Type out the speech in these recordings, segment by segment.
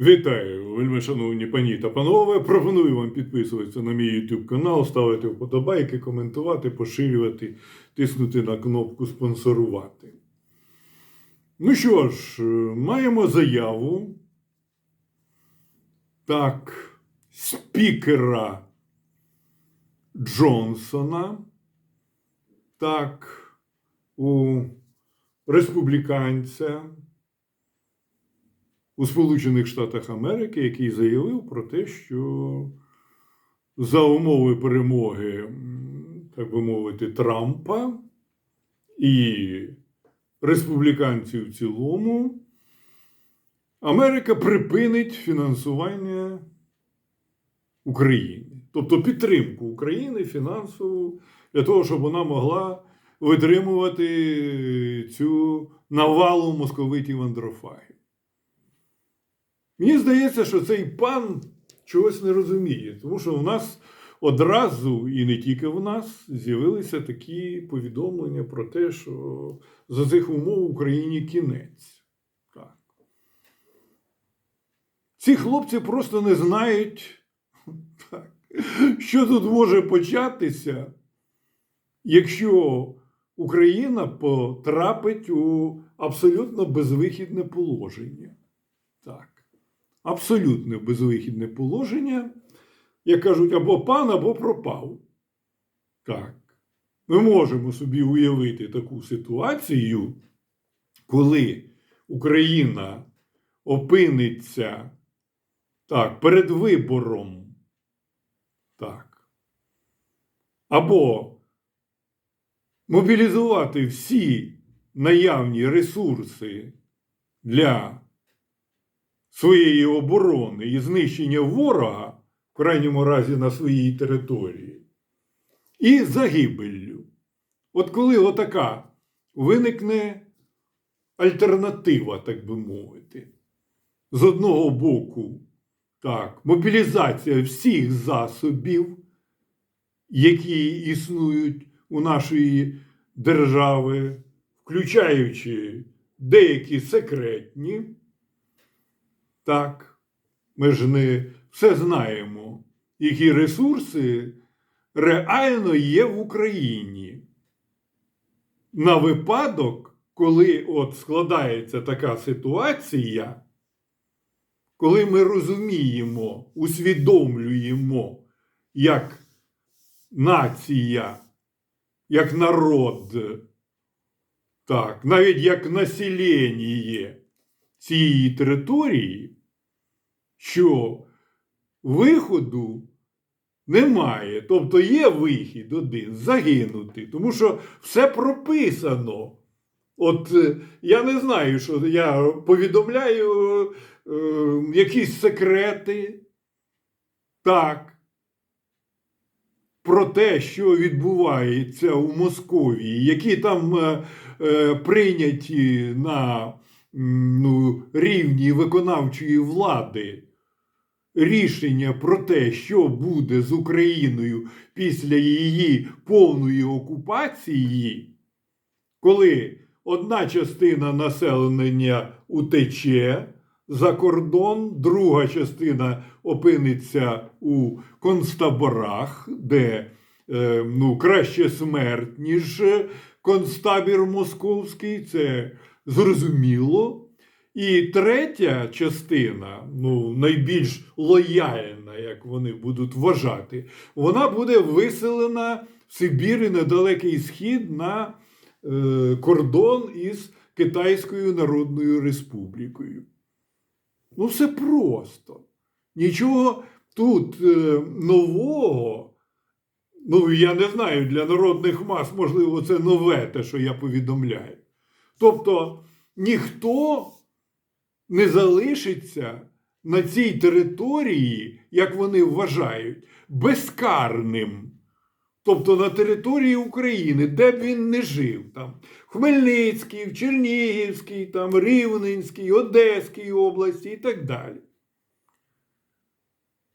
Вітаю, вельми шановні пані та панове. Пропоную вам підписуватися на мій YouTube канал, ставити вподобайки, коментувати, поширювати, тиснути на кнопку спонсорувати. Ну що ж, е, маємо заяву. Так, спікера Джонсона. Так, у республіканця у Сполучених Штатах Америки, який заявив про те, що за умови перемоги, так би мовити, Трампа і республіканців в цілому, Америка припинить фінансування України, тобто підтримку України фінансову для того, щоб вона могла витримувати цю навалу московитів андрофагів. Мені здається, що цей пан чогось не розуміє, тому що в нас одразу, і не тільки в нас, з'явилися такі повідомлення про те, що за цих умов Україні кінець. Так. Ці хлопці просто не знають, так, що тут може початися, якщо Україна потрапить у абсолютно безвихідне положення. Так абсолютно безвихідне положення, як кажуть, або пан, або пропав. Так. Ми можемо собі уявити таку ситуацію, коли Україна опиниться так, перед вибором. Так. Або мобілізувати всі наявні ресурси для своєї оборони і знищення ворога, в крайньому разі на своїй території, і загибеллю. От коли отака виникне альтернатива, так би мовити, з одного боку, так, мобілізація всіх засобів, які існують у нашої держави, включаючи деякі секретні. Так, ми ж не все знаємо, які ресурси реально є в Україні. На випадок, коли от складається така ситуація, коли ми розуміємо, усвідомлюємо, як нація, як народ, так, навіть як населення цієї території, що виходу немає. Тобто є вихід один загинути, тому що все прописано. От е, я не знаю, що я повідомляю е, якісь секрети. Так. Про те, що відбувається у Московії, які там е, е, прийняті на ну, рівні виконавчої влади рішення про те, що буде з Україною після її повної окупації, коли одна частина населення утече за кордон, друга частина опиниться у концтаборах, де е, ну, краще смерть, ніж концтабір московський, це зрозуміло. І третя частина, ну, найбільш лояльна, як вони будуть вважати, вона буде виселена в Сибір і на Далекий Схід на е, кордон із Китайською Народною Республікою. Ну, все просто. Нічого тут е, нового. Ну, я не знаю, для народних мас, можливо, це нове те, що я повідомляю. Тобто ніхто не залишиться на цій території, як вони вважають, безкарним. Тобто на території України, де б він не жив, там в Чернігівській, там, Рівненській, Одеській області і так далі.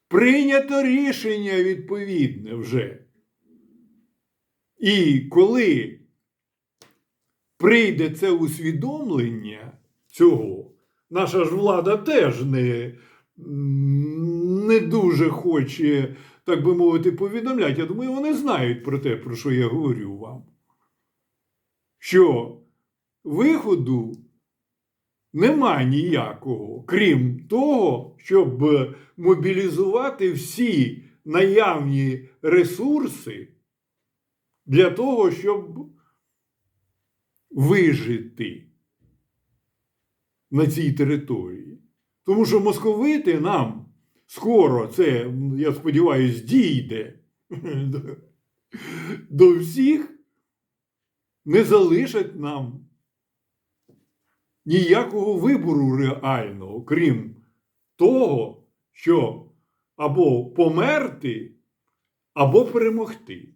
Прийнято рішення відповідне вже. І коли прийде це усвідомлення цього, наша ж влада теж не не дуже хоче, так би мовити, повідомляти. Я думаю, вони знають про те, про що я говорю вам. Що виходу нема ніякого, крім того, щоб мобілізувати всі наявні ресурси для того, щоб вижити на цій території. Тому що московити нам скоро це, я сподіваюся, дійде до- всіх, не залишать нам ніякого вибору реального, крім того, що або померти, або перемогти.